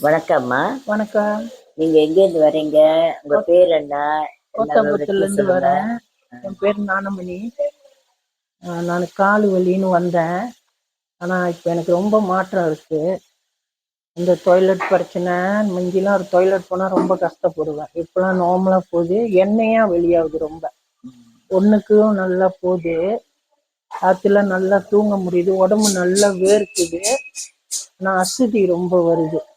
வணக்கம்மா. வணக்கம். நீங்க எங்க இருந்து வர்றீங்க உங்க பேர் என்ன? கோத்தம்புத்தூர்ல இருந்து. வரேன். என் பேர் நாணமணி. ஆஹ் நான் கால் வலின்னு வந்தேன். ஆனா இப்போ எனக்கு ரொம்ப மாற்றம் இருக்கு. இந்த டாய்லெட் பிரச்சனை முந்திலாம் ஒரு டாய்லெட் போனா ரொம்ப கஷ்டப்படுவேன். இப்பெல்லாம் நார்மலா போகுது. எண்ணெயா வெளியாகுது ரொம்ப. ஒண்ணுக்கும் நல்லா போகுது. ராத்திரில நல்லா தூங்க முடியுது. உடம்பு நல்லா வேர்க்குது. ஆனா அசதி ரொம்ப வருது.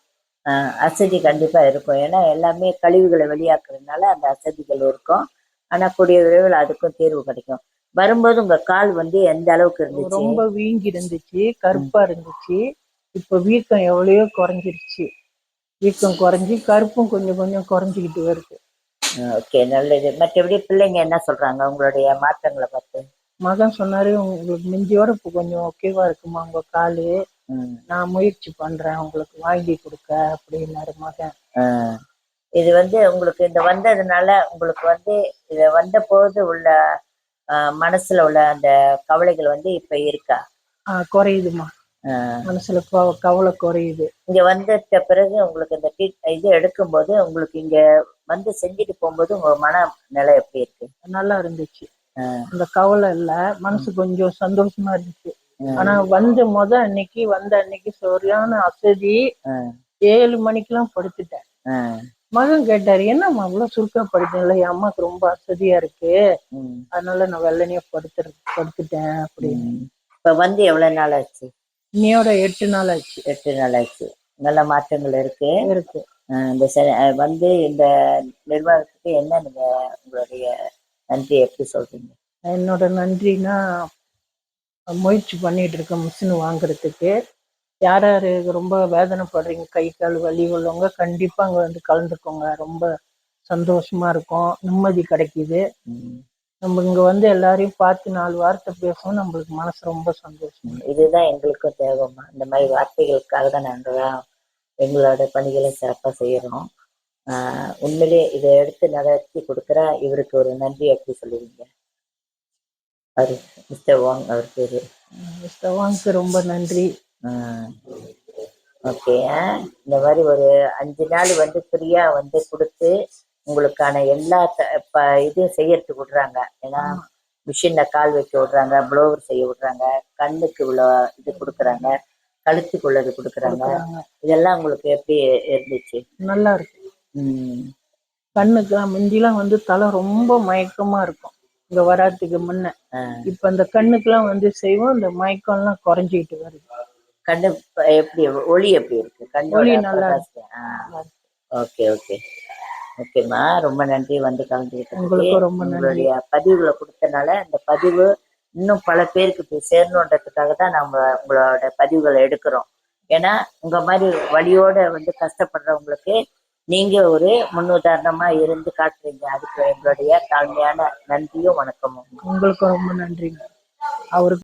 அசதி கண்டிப்பா இருக்கும். ஏன்னா எல்லாமே கழிவுகளை வெளியாக்குறதுனால அந்த அசதிகள் இருக்கும். ஆனா கூடிய விரைவில் அதுக்கும் தீர்வு கிடைக்கும். வரும்போது உங்க கால் வந்து எந்த அளவுக்கு இருந்துச்சு? ரொம்ப வீங்கி இருந்துச்சு கருப்பா இருந்துச்சு. இப்ப வீக்கம் எவ்வளவோ குறைஞ்சிருச்சு. வீக்கம் குறைஞ்சி கருப்பும் கொஞ்சம் கொஞ்சம் குறைஞ்சிக்கிட்டு வருது. ஓகே நல்லது. மற்றபடி பிள்ளைங்க என்ன சொல்றாங்க? உங்களுடைய மாற்றங்களை பார்த்து. மகன் சொன்னாரு உங்களுக்கு மிஞ்சியோட இப்போ கொஞ்சம் ஓகேவா இருக்குமா உங்க காலு. நான் முயற்சி பண்றேன் உங்களுக்கு வாங்கி கொடுக்க அப்படின்னாரு மகன். இது வந்து உங்களுக்கு இந்த வந்ததுனால உங்களுக்கு வந்து இது வந்த போது உள்ள ஆஹ் மனசுல உள்ள அந்த கவலைகள் வந்து இப்ப இருக்கா? ஆஹ் குறையுதுமா ஆஹ் மனசுல கவ- கவலை குறையுது. இங்க வந்துட்ட பிறகு உங்களுக்கு இந்த இது எடுக்கும்போது உங்களுக்கு இங்க வந்து செஞ்சுட்டு போகும்போது உங்க மன நிலை எப்படி இருக்கு? நல்லா இருந்துச்சு. அந்த கவலை இல்ல மனசு கொஞ்சம் சந்தோஷமா இருந்துச்சு. ஆனா வந்து முத அன்னைக்கு வந்த அன்னைக்கு சரியான அசதி. ஏழு மணிக்கெல்லாம் படுத்துட்டேன். ஆஹ் மகன் கேட்டாரு என்னம்மா இவ்வளவு சுருக்கா படுத்தேன்ல என் அம்மாக்கு ரொம்ப அசதியா இருக்கு. அதனால நான் வெள்ளனையா படுத்து படுத்துட்டேன் அப்படின்னு. இப்ப வந்து எவ்வளவு நாள் ஆச்சு? இன்னையோட எட்டு நாள் ஆச்சு. எட்டு நாள் ஆச்சு. நல்ல மாற்றங்கள் இருக்கு. இருக்கு. இந்த வந்து இந்த நிர்வாகத்துக்கு என்ன நீங்க உங்களுடைய நன்றி எப்படி சொல்றீங்க? என்னோட நன்றினா முயற்சி பண்ணிட்டு இருக்கேன் மிஷின் வாங்குறதுக்கு. யார் யாரு ரொம்ப வேதனைப்படுறீங்க கை கால் வலி உள்ளவங்க கண்டிப்பா அங்க வந்து கலந்துக்கோங்க. ரொம்ப சந்தோஷமா இருக்கும். நிம்மதி கிடைக்குது. நம்ம இங்க வந்து எல்லாரையும் பார்த்து நாலு வார்த்தை பேசவும். நம்மளுக்கு மனசு ரொம்ப சந்தோஷம் இதுதான் எங்களுக்கும் தேவைமா இந்த மாதிரி வார்த்தைகளுக்காக தான் நாங்கள் எங்களோட பணிகளை சிறப்பாக செய்கிறோம் உண்மையிலே இதை எடுத்து நடத்தி கொடுக்குற இவருக்கு ஒரு நன்றி எப்படி சொல்லுவீங்க. அவர் மிஸ்டர் வாங் அவர் பேரு. ஸ்டவாங்க்கு ரொம்ப நன்றி. ஓகே. இந்த மாதிரி ஒரு அஞ்சு நாள் வந்து ஃப்ரீயா வந்து கொடுத்து உங்களுக்கான எல்லா த- ப இதையும் செய்யறதுக்கு விடுறாங்க. ஏன்னா மிஷின்ல கால் வைக்க விடுறாங்க ப்ளோவர் செய்ய விடுறாங்க கண்ணுக்கு உள்ள இது கொடுக்குறாங்க கழுத்துக்கு உள்ளது கொடுக்குறாங்க. இதெல்லாம் உங்களுக்கு எப்படி இருந்துச்சு? நல்லா இருக்கு. ம். கண்ணுக்குலாம் முந்திலாம் வந்து தலை ரொம்ப மயக்கமா இருக்கும். இங்க வராதுக்கு முன்ன. இப்ப அந்த கண்ணுக்குலாம் வந்து செய்வோம் இந்த மயக்கம்லாம் குறைஞ்சிக்கிட்டு வருது. கண்ணு எப்படி ஒளி எப்படி இருக்கு? ஒளி கண்ணோட நல்லா. ஆ. Okay okay. ஓகேம்மா ரொம்ப நன்றி. வந்து கலந்துக்கிட்டதுக்கு. உங்களுக்கும் ரொம்ப நன்றி. உங்களுடைய பதிவுகளை கொடுத்தனால அந்த பதிவு இன்னும் பல பேருக்கு போய் சேரணுன்றதுக்காக தான் நம்ம உங்களோட பதிவுகளை எடுக்கிறோம். ஏன்னா உங்க மாதிரி வழியோட வந்து கஷ்டப்படுறவங்களுக்கு நீங்க ஒரு முன்னுதாரணமா இருந்து காட்டுறீங்க. அதுக்கு எங்களுடைய தாழ்மையான நன்றியும் வணக்கமும். உங்களுக்கு ரொம்ப நன்றிங்க. அவருக்கு